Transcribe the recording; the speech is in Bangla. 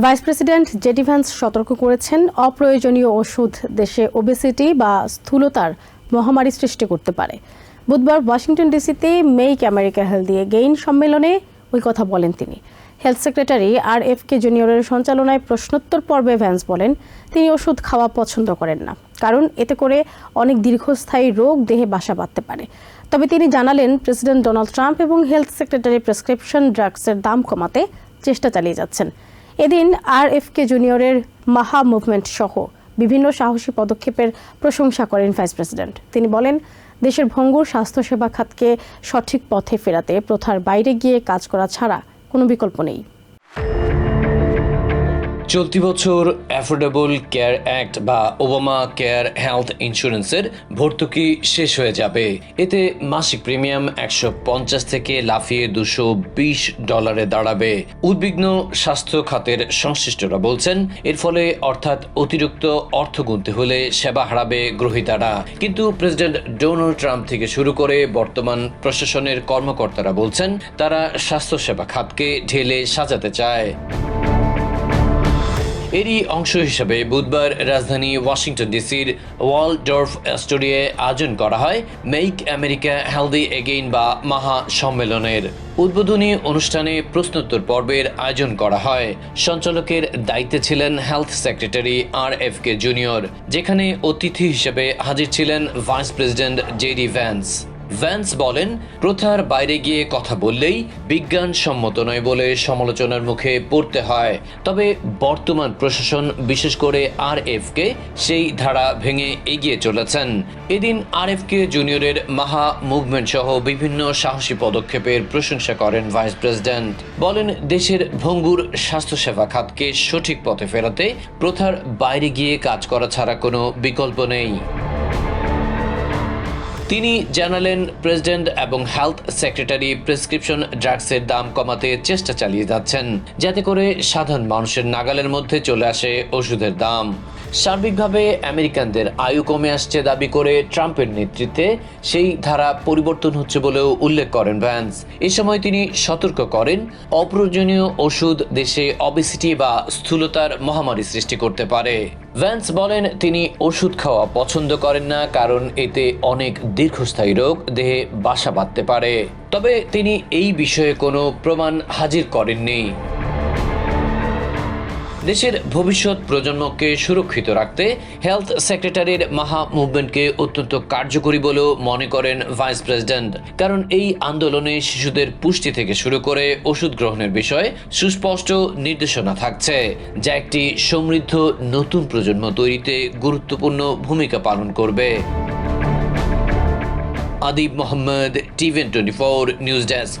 ভাইস প্রেসিডেন্ট জেডি ভ্যান্স সতর্ক করেছেন, অপ্রয়োজনীয় ওষুধ দেশে ওবেসিটি বা স্থূলতার মহামারী সৃষ্টি করতে পারে। বুধবার ওয়াশিংটন ডিসিতে মেক আমেরিকা হেলদি গেইন সম্মেলনে ওই কথা বলেন তিনি। Health secretary R F K জুনিয়রের সঞ্চালনায় প্রশ্নোত্তর পর্বে ভ্যান্স বলেন, তিনি ওষুধ খাওয়া পছন্দ করেন না, কারণ এতে করে অনেক দীর্ঘস্থায়ী রোগ দেহে বাসা বাঁধতে পারে। তবে তিনি জানালেন, প্রেসিডেন্ট ডোনাল্ড ট্রাম্প এবং হেলথ সেক্রেটারি প্রেসক্রিপশন ড্রাগসের দাম কমাতে চেষ্টা চালিয়ে যাচ্ছেন। এদিন আর এফ কে জুনিয়রের মাহা মুভমেন্ট সহ বিভিন্ন সাহসী পদক্ষেপের প্রশংসা করেন ভাইস প্রেসিডেন্ট। তিনি বলেন, দেশের ভঙ্গুর স্বাস্থ্যসেবা খাতকে সঠিক পথে ফেরাতে প্রথার বাইরে গিয়ে কাজ করা ছাড়া কোনো বিকল্প নেই। চলতি বছর অ্যাফোর্ডেবল কেয়ার অ্যাক্ট বা ওবামা কেয়ার হেলথ ইন্স্যুরেন্সের ভর্তুকি শেষ হয়ে যাবে। এতে মাসিক প্রিমিয়াম একশো পঞ্চাশ থেকে লাফিয়ে দুশো বিশ ডলারে দাঁড়াবে। উদ্বিগ্ন স্বাস্থ্য খাতের সংশ্লিষ্টরা বলছেন, এর ফলে অর্থাৎ অতিরিক্ত অর্থ গুনতে হলে সেবা হারাবে গ্রহীতারা। কিন্তু প্রেসিডেন্ট ডোনাল্ড ট্রাম্প থেকে শুরু করে বর্তমান প্রশাসনের কর্মকর্তারা বলছেন, তারা স্বাস্থ্যসেবা খাতকে ঢেলে সাজাতে চায়। এরই অংশ হিসেবে বুধবার রাজধানী ওয়াশিংটন ডিসির ওয়ালডর্ফ স্টুডিওয়ে আয়োজন করা হয় মেক আমেরিকা হেলদি এগেইন বা মাহা সম্মেলনের। উদ্বোধনী অনুষ্ঠানে প্রশ্নোত্তর পর্বের আয়োজন করা হয়। সঞ্চালকের দায়িত্বে ছিলেন health secretary R F K junior, যেখানে অতিথি হিসেবে হাজির ছিলেন vice president JD Vance. Vance বলেন, প্রথার বাইরে গিয়ে কথা বললেই বিজ্ঞান সম্মত নয় বলে সমালোচনার মুখে পড়তে হয়। তবে বর্তমান প্রশাসন, বিশেষ করে আর কে সেই ধারা ভেঙে এগিয়ে চলেছেন। এদিন আর কে জুনিয়রের মাহা মুভমেন্ট সহ বিভিন্ন সাহসী পদক্ষেপের প্রশংসা করেন ভাইস প্রেসিডেন্ট। বলেন, দেশের ভঙ্গুর স্বাস্থ্যসেবা খাতকে সঠিক পথে ফেরাতে প্রথার বাইরে গিয়ে কাজ করা ছাড়া কোনো বিকল্প নেই। তিনি জানালেন, প্রেসিডেন্ট এবং হেলথ সেক্রেটারি প্রেসক্রিপশন ড্রাগসের দাম কমাতে চেষ্টা চালিয়ে যাচ্ছেন, যাতে করে সাধারণ মানুষের নাগালের মধ্যে চলে আসে ওষুধের দাম। সার্বিকভাবে আমেরিকানদের আয়ু কমে আসছে দাবি করে ট্রাম্পের নেতৃত্বে, সেই ধারা পরিবর্তন হচ্ছে বলেও উল্লেখ করেন ভ্যান্স। এ সময় তিনি সতর্ক করেন, অপ্রয়োজনীয় ওষুধ দেশে অবেসিটি বা স্থূলতার মহামারী সৃষ্টি করতে পারে। ভ্যান্স বলেন, তিনি ওষুধ খাওয়া পছন্দ করেন না, কারণ এতে অনেক দীর্ঘস্থায়ী রোগ দেহে বাসা বাঁধতে পারে। তবে তিনি এই বিষয়ে কোনো প্রমাণ হাজির করেননি। দেশের ভবিষ্যৎ প্রজন্মকে সুরক্ষিত রাখতে হেলথ সেক্রেটারির মাহা মুভমেন্টকে অত্যন্ত কার্যকরী বলেও মনে করেন ভাইস প্রেসিডেন্ট। কারণ এই আন্দোলনে শিশুদের পুষ্টি থেকে শুরু করে ওষুধ গ্রহণের বিষয়ে সুস্পষ্ট নির্দেশনা থাকছে, যা একটি সমৃদ্ধ নতুন প্রজন্ম তৈরিতে গুরুত্বপূর্ণ ভূমিকা পালন করবে। Adib Mohammad TBN twenty four, news desk.